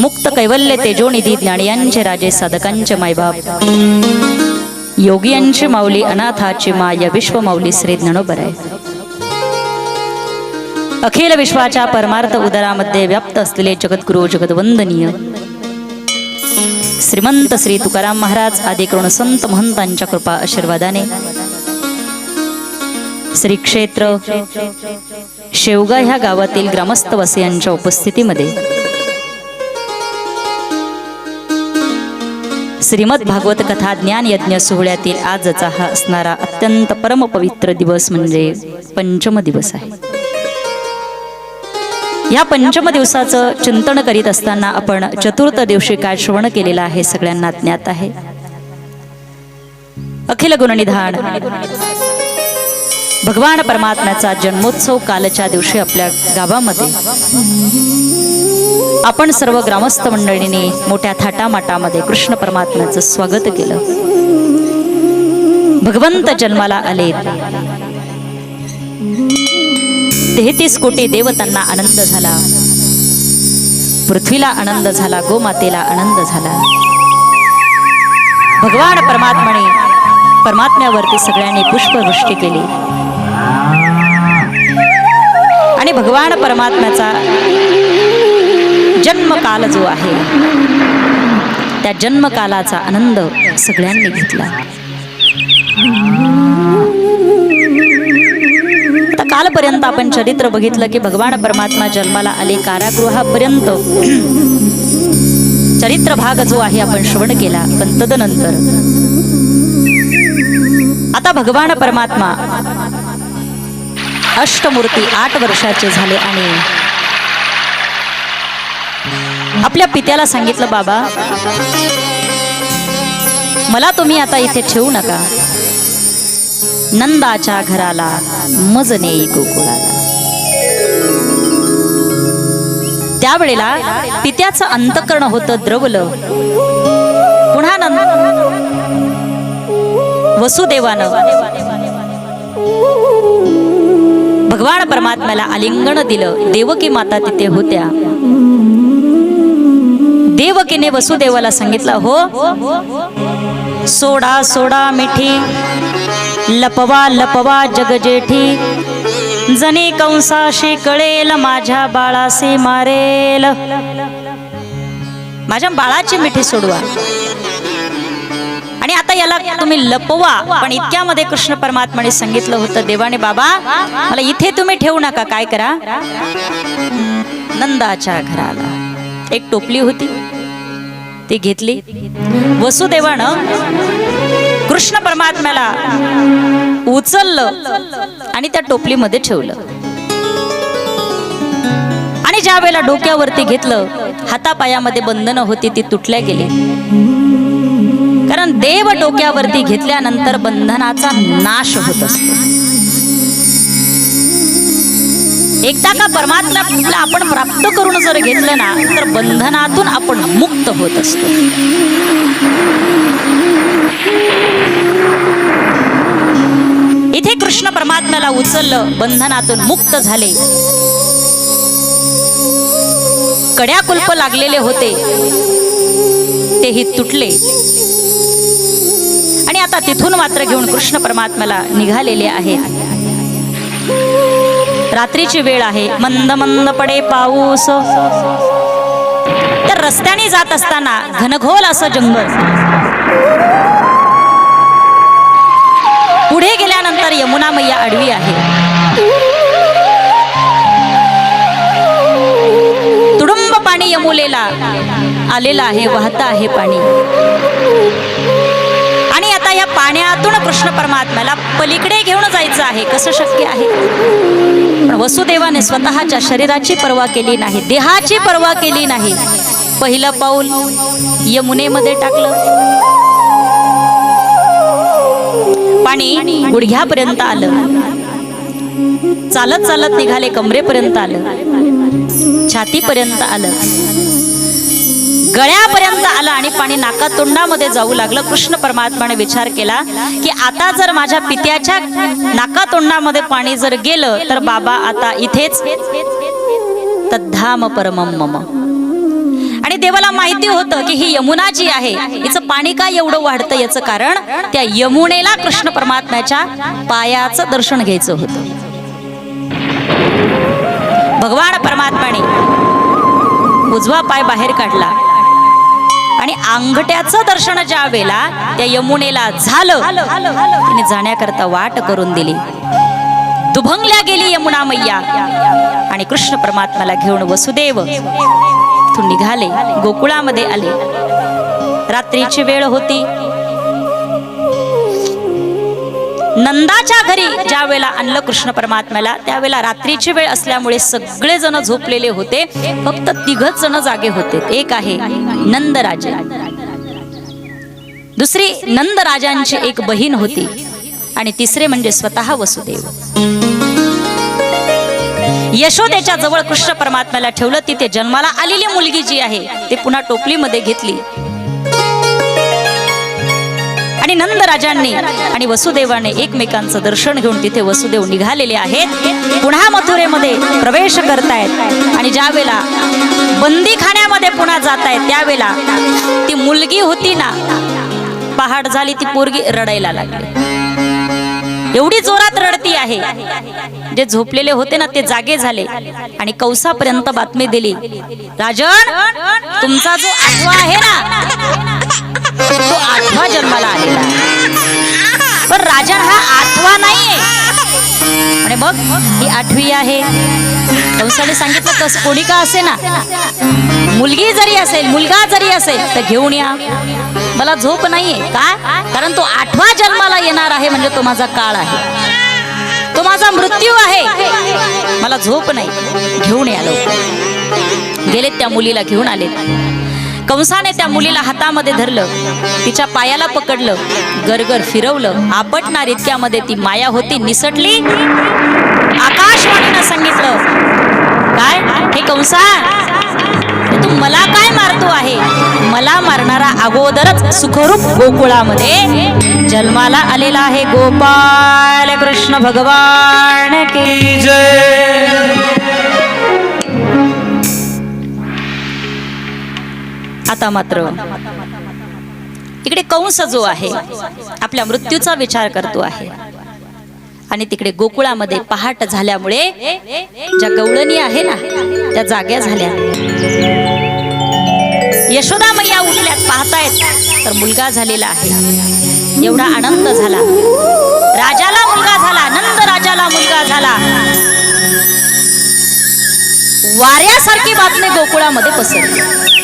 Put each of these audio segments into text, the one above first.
मुक्त कैवल्य तेजोनिधी ज्ञानियांचे राजे साधकांचे मायबाप. योगियांची माऊली अनाथाची माय विश्व माऊली श्री ज्ञानोबर. आहे अखिल विश्वाच्या परमार्थ उदरामध्ये व्याप्त असलेले जगद्गुरु जगदवंदनीय. श्रीमंत श्री तुकाराम महाराज आदी करून संत महंतांच्या कृपा आशीर्वादाने श्री क्षेत्र शेवगा ह्या गावातील ग्रामस्थ वसियांच्या उपस्थितीमध्ये. श्रीमद भागवत कथा ज्ञान यज्ञ सोहळ्यातील आजचा हा असणारा अत्यंत परमपवित्र दिवस म्हणजे पंचम दिवस आहे. या पंचम दिवसाचं चिंतन करीत असताना आपण चतुर्थ दिवशी काय श्रवण केलेलं आहे सगळ्यांना ज्ञात आहे. अखिल गुणनिधान भगवान परमात्म्याचा जन्मोत्सव कालच्या दिवशी आपल्या गावामध्ये. आपण सर्व ग्रामस्थ मंडळीने मोठ्या थाटामाटामध्ये कृष्ण परमात्म्याचं स्वागत केलं. भगवंत जन्माला आले. तेहतीस कोटी देवतांना आनंद झाला. पृथ्वीला आनंद झाला गोमातेला आनंद झाला. भगवान परमात्मने परमात्म्यावरती सगळ्यांनी पुष्पवृष्टी केली. आणि भगवान परमात्म्याचा जन्मकाल जो आहे त्या जन्मकालाचा आनंद सगळ्यांनी घेतला. आता कालपर्यंत आपण चरित्र बघितलं की भगवान परमात्मा जन्माला आले कारागृहापर्यंत. चरित्र भाग जो आहे आपण श्रवण केला पण तदनंतर आता भगवान परमात्मा अष्टमूर्ती आठ वर्षाचे झाले आणि आपल्या पित्याला सांगितलं बाबा मला तुम्ही आता इथे ठेवू नका. नंदाच्या घराला मज नेई गोकुळाला त्यावेळेला पित्याचं अंतकरण होतं द्रवलं. पुन्हा नंद वसुदेवानं भगवान परमात्म्याला आलिंगण दिलं. देवकी माता तिथे होत्या. देवकीने वसुदेवाला सांगितलं हो सोडा सोडा मिठी लपवा लपवा जगजेठी. जने कंसाशी कळेल माझ्या बाळासे मारेल. माझ्या बाळाची मिठी सोडवा. आणि आता याला तुम्ही लपवा. पण इतक्यामध्ये कृष्ण परमात्माने सांगितलं होतं देवाने बाबा मला इथे तुम्ही ठेवू नका. काय करा? नंदाच्या घराला. एक टोपली होती. ती घेतली. वसुदेवानं कृष्ण परमात्म्याला उचललं आणि त्या टोपलीमध्ये ठेवलं. आणि ज्या वेळेला डोक्यावरती घेतलं हातापायामध्ये बंधनं होती ती तुटल्या गेली. कारण देव डोक्यावरती घेतल्यानंतर बंधनाचा नाश होत असतो. एकदा का परमात्म्याला आपण प्राप्त करून जर घेतलं ना तर बंधनातून आपण मुक्त होत असतो. इथे कृष्ण परमात्म्याला उचललं बंधनातून मुक्त झाले. कड्या कुल्प लागलेले होते. तेही तुटले. आता तिथून मात्र घेऊन कृष्ण परमात्म्याला निघालेले आहेत रात्रीची वेळ आहे. मंद मंद पडे पाऊस. तर रस्त्याने जात असताना घनघोल असं जंगल. पुढे गेल्यानंतर यमुना मैया आडवी आहे. तुडुंब पाणी यमुलेला आलेलं आहे वाहत आहे पाणी. आता या पाण्यातून कृष्ण परमात्म्याला पलीकडे घेऊन जायचं आहे. कसं शक्य आहे? पण वसुदेवाने स्वतःच्या शरीराची पर्वा केली नाही देहाची पर्वा केली नाही. पहिलं पाऊल यमुनेमध्ये टाकलं. पाणी गुडघ्यापर्यंत आलं. चालत चालत निघाले कमरेपर्यंत आलं. छातीपर्यंत आलं. गळ्यापर्यंत आलं आणि पाणी नाका तोंडामध्ये जाऊ लागलं. कृष्ण परमात्माने विचार केला की आता जर माझ्या पित्याच्या नाका तोंडामध्ये पाणी जर गेलं तर बाबा आता इथेच तद्धाम परमम मम. आणि देवाला माहिती होतं की ही यमुना जी आहे हिचं पाणी का एवढं वाढतं याचं कारण त्या यमुनेला कृष्ण परमात्म्याच्या पायाचं दर्शन घ्यायचं होतं. भगवान परमात्माने उजवा पाय बाहेर काढला. आणि अंगठ्याचं दर्शन ज्या वेळेला त्या यमुनेला झालं तिने जाण्याकरता वाट करून दिली. दुभंगल्या गेली यमुना मैया आणि कृष्ण परमात्माला घेऊन वसुदेव तिथून निघाले गोकुळामध्ये आले. रात्रीची वेळ होती. नंदाच्या घरी ज्या वेळेला आणलं कृष्ण परमात्म्याला त्यावेळेला रात्रीची वेळ असल्यामुळे सगळे जण झोपलेले होते. फक्त तिघच जण जागे होते. एक आहे नंदराजे. दुसरी नंदराजांची एक बहीण होती आणि तिसरे म्हणजे स्वतः वसुदेव. यशोदेच्या जवळ कृष्ण परमात्म्याला ठेवलं तिथे जन्माला आलेली मुलगी जी आहे ती पुन्हा टोपलीमध्ये घेतली. आणि नंदराजांनी आणि वसुदेवाने एकमेकांचं दर्शन घेऊन तिथे वसुदेव निघालेले आहेत. पुन्हा मथुरेमध्ये प्रवेश करतायत. आणि ज्या वेळेला बंदीखान्यामध्ये पुन्हा जात आहेत त्यावेळेला ती मुलगी होती ना पहाड झाली ती पोरगी रडायला लागली. एवढी जोरात रडती आहे. जे झोपलेले होते ना ते जागे झाले. आणि कौसापर्यंत बातमी दिली राजन तुमचा जो आठवा आहे ना तो आठवा जन्माला आलेला पण राजन हा आठवा नाहीये. आणि मग ही आठवी आहे. कंसाने सांगितलं कस कोणी का असे ना मुलगी जरी असेल मुलगा जरी असेल तर घेऊन या. मला झोप नाहीये. का? कारण तो आठवा जन्माला येणार आहे म्हणजे तो माझा काळ आहे. तो माझा मृत्यू आहे. मला झोप नाही. घेऊन या लोक गेलेत त्या मुलीला घेऊन आलेत. कंसाने त्या मुलीला हातामध्ये धरलं. तिच्या पायाला पकडलं. गरगर फिरवलं. आपटणार इतक्यामध्ये ती माया होती. निसटली. आकाशवाणीनं सांगितलं काय? हे कंसा? तू मला काय मारतो आहे? मला मारणारा अगोदरच सुखरूप गोकुळामध्ये जन्माला आलेला आहे. गोपाल कृष्ण भगवान की आता मात्र. इकडे कंस जो आहे आपल्या मृत्यूचा विचार करतो आहे. आणि तिकडे गोकुळामध्ये पहाट झाल्यामुळे ज्या गवळणी आहे ना त्या जाग्या झाल्या. यशोदा मैया उठल्यात पाहतायत तर मुलगा झालेला आहे. एवढा आनंद झाला. राजाला मुलगा झाला आनंद राजाला मुलगा झाला. वाऱ्यासारखी बातमी गोकुळामध्ये पसरली.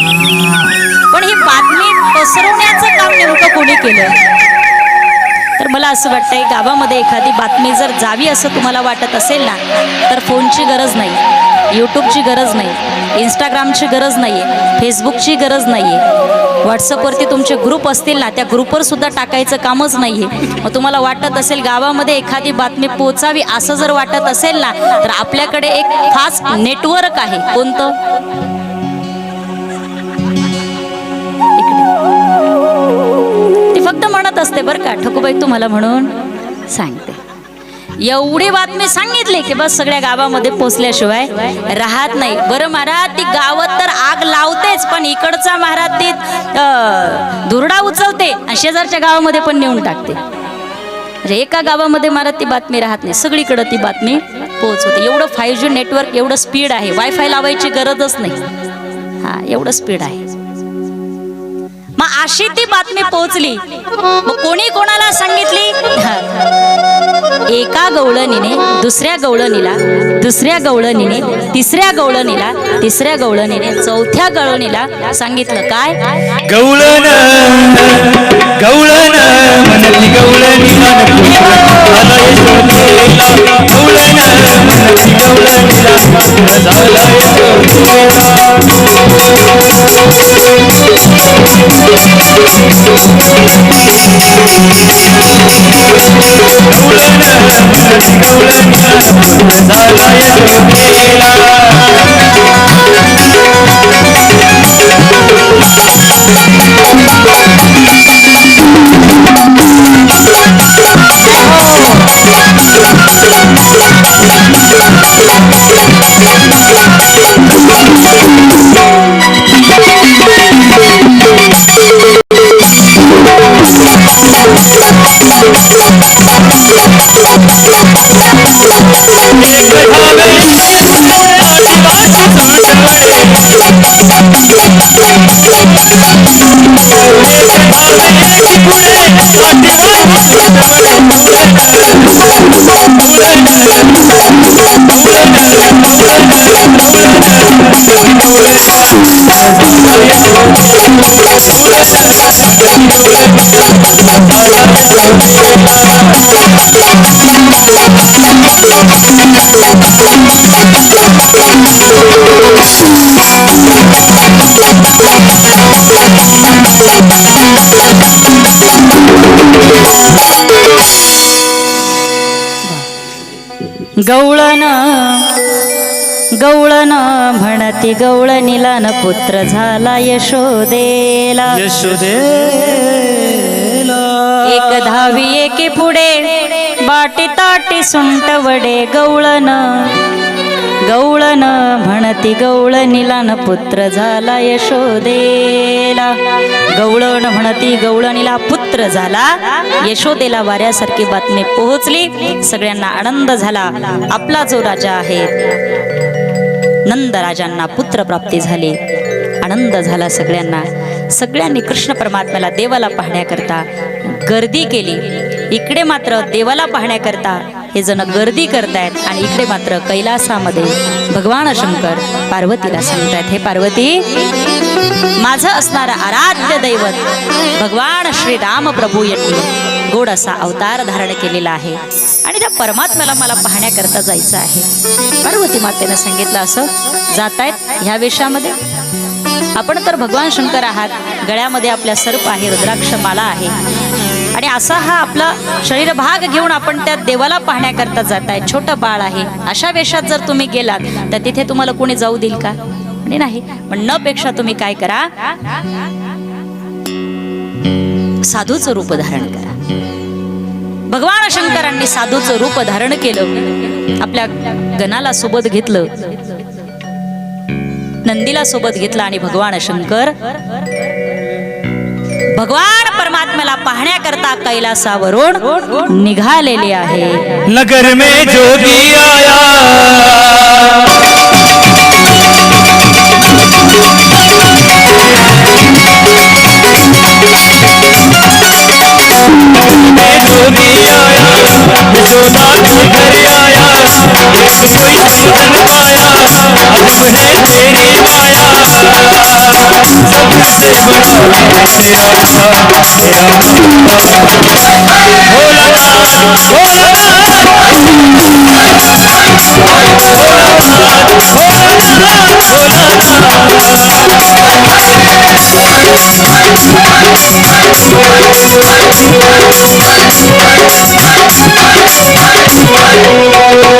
पण ही बातमी पसरवण्याचं काम नेमकं कोणी केलं तर मला असं वाटतंय गावामध्ये एखादी बातमी जर जावी असं तुम्हाला वाटत असेल ना तर फोनची गरज नाही यूट्यूबची गरज नाही इंस्टाग्रामची गरज नाही आहे फेसबुकची गरज नाही. आहे व्हॉट्सअपवरती तुमचे ग्रुप असतील ना त्या ग्रुपवर सुद्धा टाकायचं कामच नाही. आहे मग तुम्हाला वाटत असेल गावामध्ये एखादी बातमी पोचावी असं जर वाटत असेल ना तर आपल्याकडे एक खास नेटवर्क आहे. कोणतं? ती फक्त म्हणत असते बरं का ठकूबाई तुम्हाला म्हणून सांगते. एवढी बातमी सांगितली की बस सगळ्या गावामध्ये पोचल्याशिवाय राहत नाही. बरं महाराज ती गावात तर आग लावतेच पण इकडचा महाराज ती धुरडा उचलते आणि शेजारच्या गावामध्ये पण नेऊन टाकते. म्हणजे एका गावामध्ये महाराज ती बातमी राहत नाही. सगळीकडं ती बातमी पोहोचवते. एवढं फाईव्ह जी नेटवर्क एवढं स्पीड आहे. वायफाय लावायची गरजच नाही. हा एवढं स्पीड आहे. अशी ती बातमी पोहोचली. कोणी कोणाला सांगितली? एका गवळणीने दुसऱ्या गवळणीला दुसऱ्या गवळणीने तिसऱ्या गवळणीला तिसऱ्या गवळणीने चौथ्या गवळणीला सांगितलं. काय? गवळण गवळण गवळणी गवळण गवळणीला. झाला गवळण म्हणती गवळ निलान पुत्र झाला यशोदेला. यशोदेला. एक धावी एके पुढे बाटी ताटी सुंट वडे गवळण. गवळण म्हणती गवळ निलान पुत्र झाला यशोदेला. गवळण म्हणती गवळणीला पुत्र झाला. यशोदेला वाऱ्यासारखी बातमी पोहोचली. सगळ्यांना आनंद झाला. आपला जो राजा आहे नंद राजांना पुत्रप्राप्ती झाली. आनंद झाला सगळ्यांना. सगळ्यांनी कृष्ण परमात्म्याला देवाला पाहण्याकरता गर्दी केली. इकडे मात्र देवाला पाहण्याकरता हे जण गर्दी करतायत आणि इकडे मात्र कैलासामध्ये भगवान शंकर पार्वतीला सांगतायत हे पार्वती माझं असणारं आराध्य दैवत भगवान श्री राम प्रभू यांनी गोड असा अवतार धारण केलेला आहे. आणि त्या परमात्म्याला मला पाहण्याकरता जायचं आहे. पार्वती मातेनं सांगितलं असं जातायत ह्या वेशामध्ये? आपण तर भगवान शंकर आहात. गळ्यामध्ये आपल्या सर्प आहे रुद्राक्ष माला आहे. आणि असा हा आपला शरीर भाग घेऊन आपण त्या देवाला पाहण्याकरता जाताय छोटं बाळ आहे. अशा वेशात जर तुम्ही गेलात तर तिथे तुम्हाला कोणी जाऊ देईल का? आणि नाही. पण न पेक्षा तुम्ही काय करा? साधूचं रूप धारण करा. भगवान शंकरांनी साधूचं रूप धारण केलं. आपल्या गणाला सोबत घेतलं. नंदीला सोबत घेतला आणि भगवान शंकर भगवान परमात्म्याला पाहण्याकरता कैलासावरून निघालेले आहे. नगर में जोगी आया। कोई सुन पाया अब है तेरी माया सबसे बड़ा है तेरा तेरा भोलानाथ कोटि धनुषमाला शेषनाग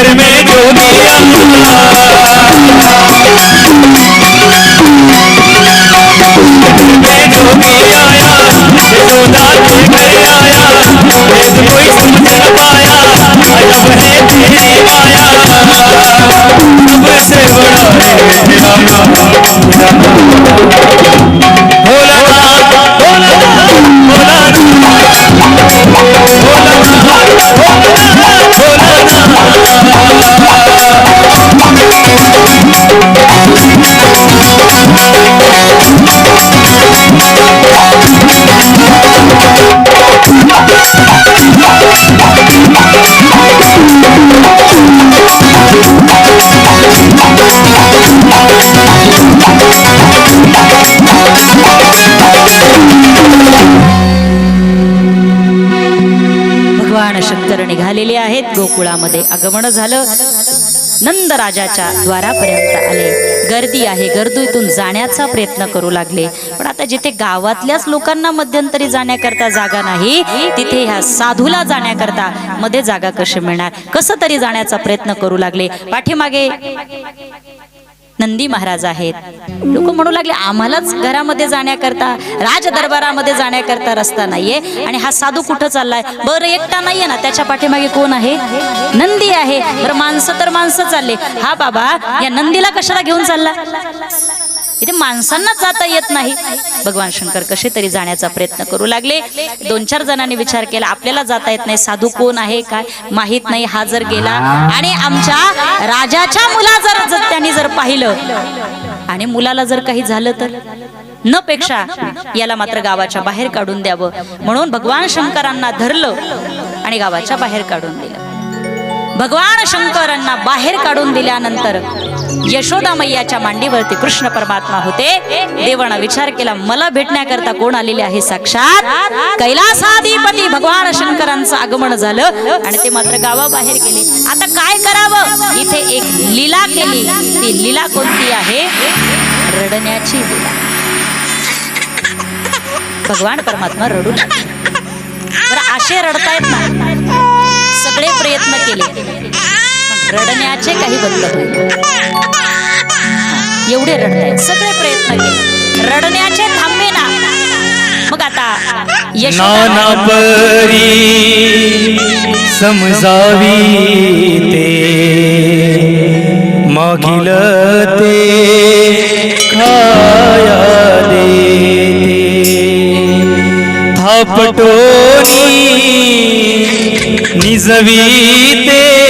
नगर में मैं जोगी आया घर आया वेद कोई समझ न पाया अजब है तेरी माया भगवान आगमन झालं. नंद राजाच्या द्वारापर्यंत आले. गर्दी आहे गर्दीतून जाण्याचा प्रयत्न करू लागले. पण आता जिथे गावातल्याच लोकांना मध्यंतरी जाण्याकरता जागा नाही तिथे ह्या साधूला जाण्याकरता मध्ये जागा कशी मिळणार? कसं तरी जाण्याचा प्रयत्न करू लागले. पाठीमागे नंदी महाराज आहेत. लोक म्हणू लागले आम्हालाच घरामध्ये जाण्याकरता राज दरबारामध्ये जाण्याकरता रस्ता नाहीये. आणि हा साधू कुठं चाललाय? बरं एकटा नाहीये ना. त्याच्या पाठीमागे कोण आहे? नंदी आहे. बरं माणसं तर माणसं चालले. हा बाबा या नंदीला कशाला घेऊन चालला? इथे माणसांना जाता येत नाही. भगवान शंकर कसे तरी जाण्याचा प्रयत्न करू लागले. दोन चार जणांनी विचार केला आपल्याला जाता येत नाही. साधू कोण आहे? काय? माहीत नाही. हा जर गेला आणि आमच्या राजाच्या मुला जर पाहिलं. आणि मुलाला जर काही झालं तर? न पेक्षा याला मात्र गावाच्या बाहेर काढून द्यावं. म्हणून भगवान शंकरांना धरलं आणि गावाच्या बाहेर काढून दिलं. भगवान शंकरांना बाहेर काढून दिल्यानंतर यशोदा मैयाच्या मांडीवरती कृष्ण परमात्मा होते. देवानं विचार केला मला भेटण्याकरता कोण आलेले आहे साक्षात? कैलासाधिपती भगवान शंकरांचं आगमन झालं आणि ते मात्र गावाबाहेर गेले. आता काय करावं? इथे एक लीला केली. ती लीला कोणती आहे? रडण्याची लीला. भगवान परमात्मा रडू लागले. बरं असे रडतायत ना. सगळे प्रयत्न केले. रडण्याचे काही बंद होईल एवढे रडतायत. सगळे प्रयत्न केले. रडण्याचे थांबे ना. मग आता नाना परी समजावी ते. मागील ते खाया देते. थापटोनी निजवी ते.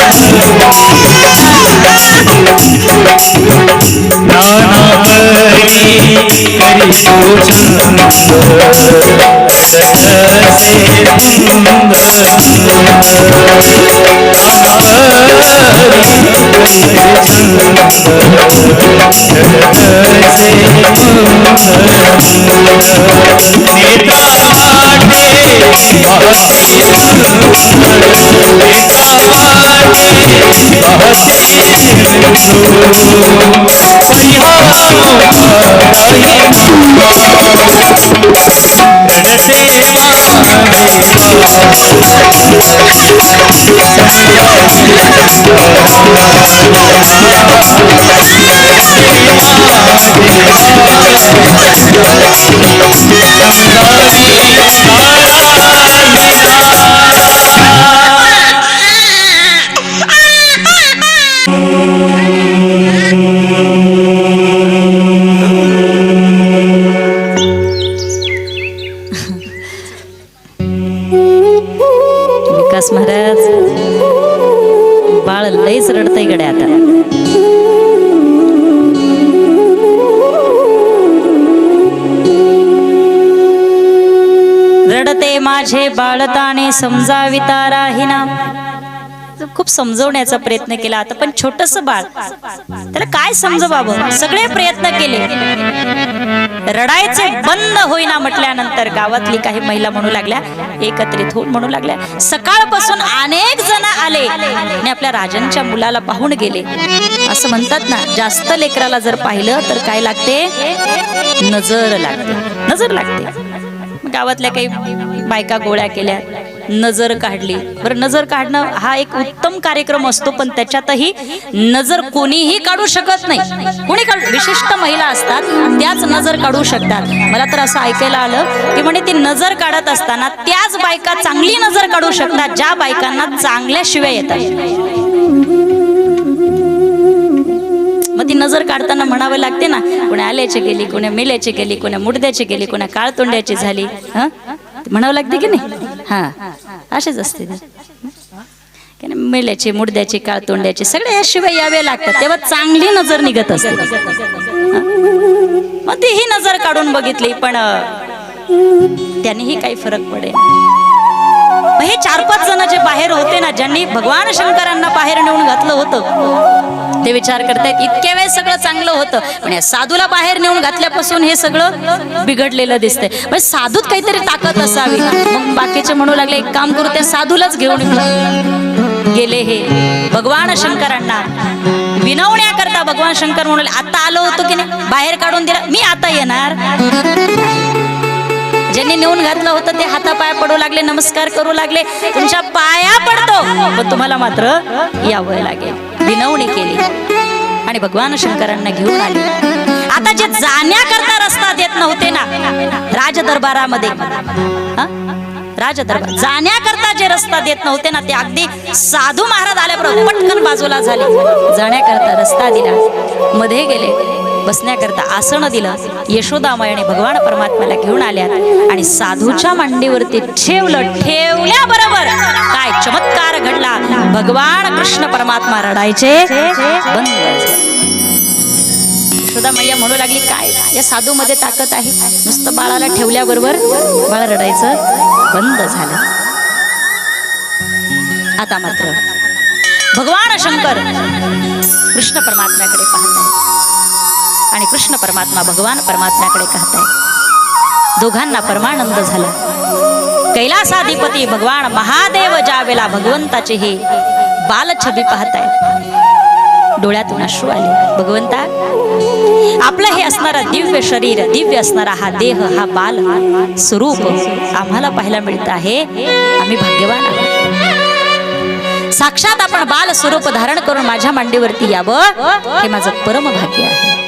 रडते माझे नाना परी करी विकास पिता राहिना. खूप समजवण्याचा प्रयत्न केला आता पण छोटस बाळ. त्याला काय समजवावं? सगळे प्रयत्न केले. रडायचे बंद होईना म्हटल्यानंतर गावातली काही महिला म्हणू लागल्या एकत्रित होऊन म्हणू लागल्या. सकाळपासून अनेक जण आले. आणि आपल्या राजांच्या मुलाला पाहून गेले. असं म्हणतात ना जास्त लेकराला जर पाहिलं तर काय लागते? नजर लागते. नजर लागते. गावातल्या काही बायका गोळ्या केल्या. नजर काढली. बरं नजर काढणं हा एक उत्तम कार्यक्रम असतो पण त्याच्यातही नजर कोणीही काढू शकत नाही. कोणी काढू विशिष्ट महिला असतात त्याच नजर काढू शकतात. मला तर असं ऐकायला आलं की म्हणे ती नजर काढत असताना त्याच बायका चांगली नजर काढू शकतात ज्या बायकांना चांगल्या शिव्या येतात. मग ती नजर काढताना म्हणावं लागते ना कोण्या आल्याची गेली कोण्या मेल्याची गेली कोण्या मुडद्याची गेली कोण्या काळतोंड्याची झाली हं? म्हणावं लागते की नाही? हा. असेच असते ते. की नाही, मेल्याची मुडद्याची काळतोंड्याची सगळ्या या शिवाय यावे लागतात. तेव्हा चांगली नजर निघत असते. हं? मग तीही नजर काढून बघितली पण त्यांनीही काही फरक पडेल. हे चार पाच जण जे बाहेर होते ना ज्यांनी भगवान शंकरांना बाहेर नेऊन घातलं होतं ते विचार करतायत. इतक्या वेळ सगळं चांगलं होतं. पण या साधूला बाहेर नेऊन घातल्यापासून हे सगळं बिघडलेलं दिसतंय. म्हणजे साधूत काहीतरी ताकद असावी. मग बाकीचे म्हणू लागले एक काम करू त्या साधूलाच घेऊन गेले हे. भगवान शंकरांना. विनवण्याकरता भगवान शंकर म्हणाले आता आलो होतो की नाही? बाहेर काढून दिला. मी आता येणार. ज्यांनी नेऊन घातलं होतं ते हातापाया पडू लागले नमस्कार करू लागले. तुमच्या पाया पडतो. पण तुम्हाला मात्र यावं लागेल. विनवणी केली. आणि भगवान शंकरांना घेऊन आली. आता जे जाण्याकरता रस्ता देत नव्हते ना राज दरबारामध्ये राज दरबार जाण्याकरता जे रस्ता देत नव्हते ना ते अगदी साधू महाराज आल्याबरोबर पटकन बाजूला झाले. जाण्याकरता रस्ता दिला. मध्ये गेले. बसण्याकरता आसनं दिलं. यशोदामायाने भगवान परमात्म्याला घेऊन आल्यात आणि साधूच्या मांडीवरती ठेवलं. ठेवल्याबरोबर काय चमत्कार घडला. भगवान कृष्ण परमात्मा रडायचे. बंद. यशोदा मैया म्हणू लागली काय या साधू मध्ये ताकद आहे. नुसतं बाळाला ठेवल्याबरोबर बाळ रडायचं बंद झालं. आता मात्र भगवान शंकर कृष्ण परमात्म्याकडे पाहत आणि कृष्ण परमात्मा भगवान परमात्म्याकडे पाहताय दोघांना परमानंद झाला. कैलासाधिपती भगवान महादेव ज्या भगवंताचे हे बालछबी पाहताय डोळ्यातून अश्रू आले. भगवंता आपलं हे असणारं दिव्य शरीर दिव्य असणारा हा देह हा बाल स्वरूप आम्हाला पाहायला मिळत आहे. आम्ही भाग्यवान आहोत. साक्षात आपण बाल स्वरूप धारण करून माझ्या मांडीवरती यावं हे माझं परम भाग्य आहे.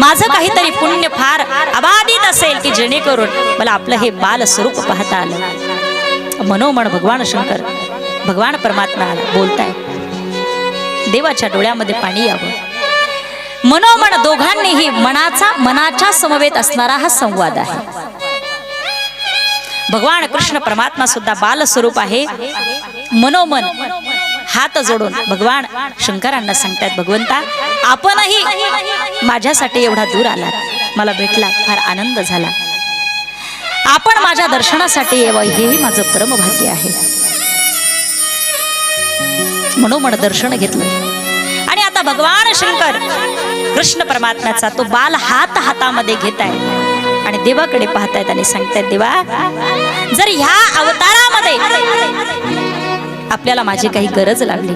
माझं काहीतरी पुण्य फार अबाधित असेल की जेणेकरून मला आपलं हे बाल स्वरूप पाहता आलं. मनोमन भगवान शंकर भगवान परमात्मा बोलताय. देवाच्या डोळ्यामध्ये पाणी यावं. मनोमन दोघांनीही मनाचा मनाच्या समवेत असणारा हा संवाद आहे. भगवान कृष्ण परमात्मा सुद्धा बाल स्वरूप आहे. मनोमन हात जोडून भगवान शंकरांना सांगतात भगवंता आपणही माझ्यासाठी एवढा दूर आलात. मला भेटला फार आनंद झाला. आपण माझ्या दर्शनासाठी यावं हेही माझं परमभाग्य आहे. मनोमन दर्शन घेतलं. आणि आता भगवान शंकर कृष्ण परमात्म्याचा तो बाल हात हातामध्ये घेत आहे आणि देवाकडे पाहतायत आणि सांगतायत देवा जर ह्या अवतारामध्ये आपल्याला माझी काही गरज लागली.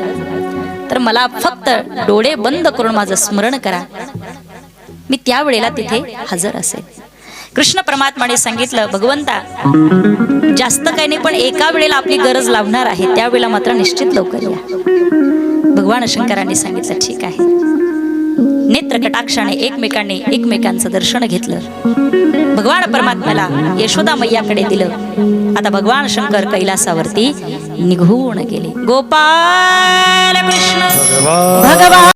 तर मला फक्त डोळे बंद करून माझं स्मरण करा. मी त्यावेळेला तिथे हजर असेल कृष्ण परमात्माने सांगितलं भगवंता जास्त काही नाही पण एका वेळेला आपली गरज लावणार आहे. त्यावेळेला मात्र निश्चित लवकर या. भगवान शंकरांनी सांगितलं ठीक आहे. नेत्र कटाक्षाने एकमेकांनी एकमेकांचं दर्शन घेतलं. भगवान परमात्म्याला यशोदा मैयाकडे दिलं. आता भगवान शंकर कैलासावरती निघून गेले. गोपाल कृष्ण. भगवान